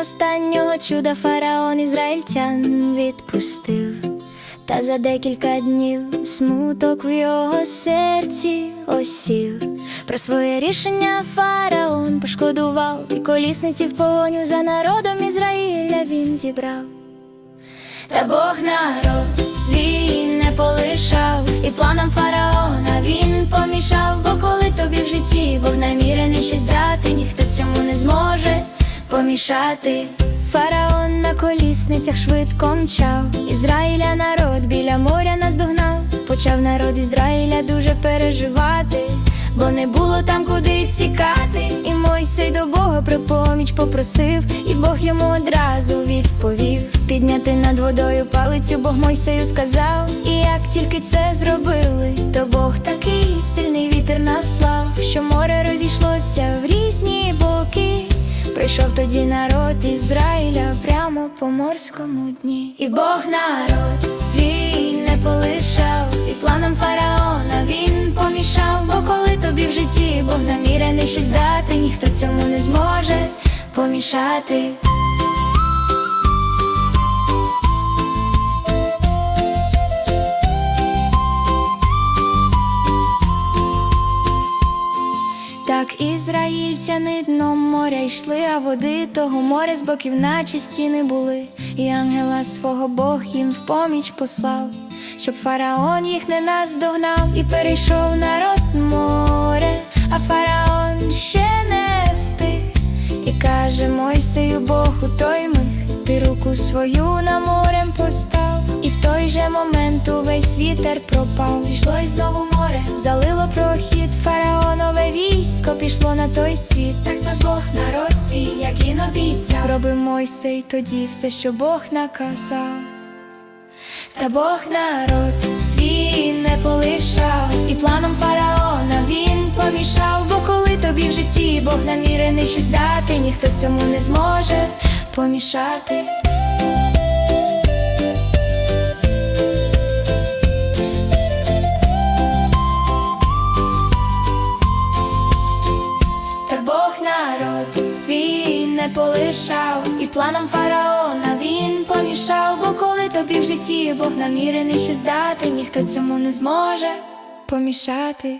останнього чуда фараон ізраїльтян відпустив. Та за декілька днів смуток в його серці осів. Про своє рішення фараон пошкодував, і колісниці в погоню за народом Ізраїля він зібрав. Та Бог народ свій не полишав, і планам фараона він помішав, бо коли тобі в житті Бог намірений щось дати, ніхто цьому не зможе помішати. Фараон на колісницях швидко мчав, Ізраїля народ біля моря наздогнав, почав народ Ізраїля дуже переживати, бо не було там куди тікати. І Мойсей до Бога про поміч попросив, і Бог йому одразу відповів. Підняти над водою палицю Бог Мойсею сказав. І як тільки це зробили, то Бог такий сильний вітер наслав, що море розійшлося. Прийшов тоді народ Ізраїля прямо по морському дні. І Бог народ свій не полишав, і планом фараона він помішав. Бо коли тобі в житті Бог намірений щось дати, ніхто цьому не зможе помішати. Так ізраїльтяни дном моря йшли, а води того моря з боків наче стіни були, і ангела свого Бог їм в поміч послав, щоб фараон їх не наздогнав, і перейшов народ море, а фараон ще не встиг, і каже Мойсею Бог у той миг, ти руку свою на морем постав, і в той же момент увесь вітер пропав. Зійшлось знову залило прохід фараонове військо, пішло на той світ. Так спас Бог народ свій, як і обіцяв. Робив Мойсей тоді все, що Бог наказав. Та Бог народ свій не полишав, і планом фараона він помішав. Бо коли тобі в житті Бог намірений щось дати, ніхто цьому не зможе помішати. Народ свій не полишав, і планам фараона він помішав. Бо коли тобі в житті Бог намірений щось дати, ніхто цьому не зможе помішати.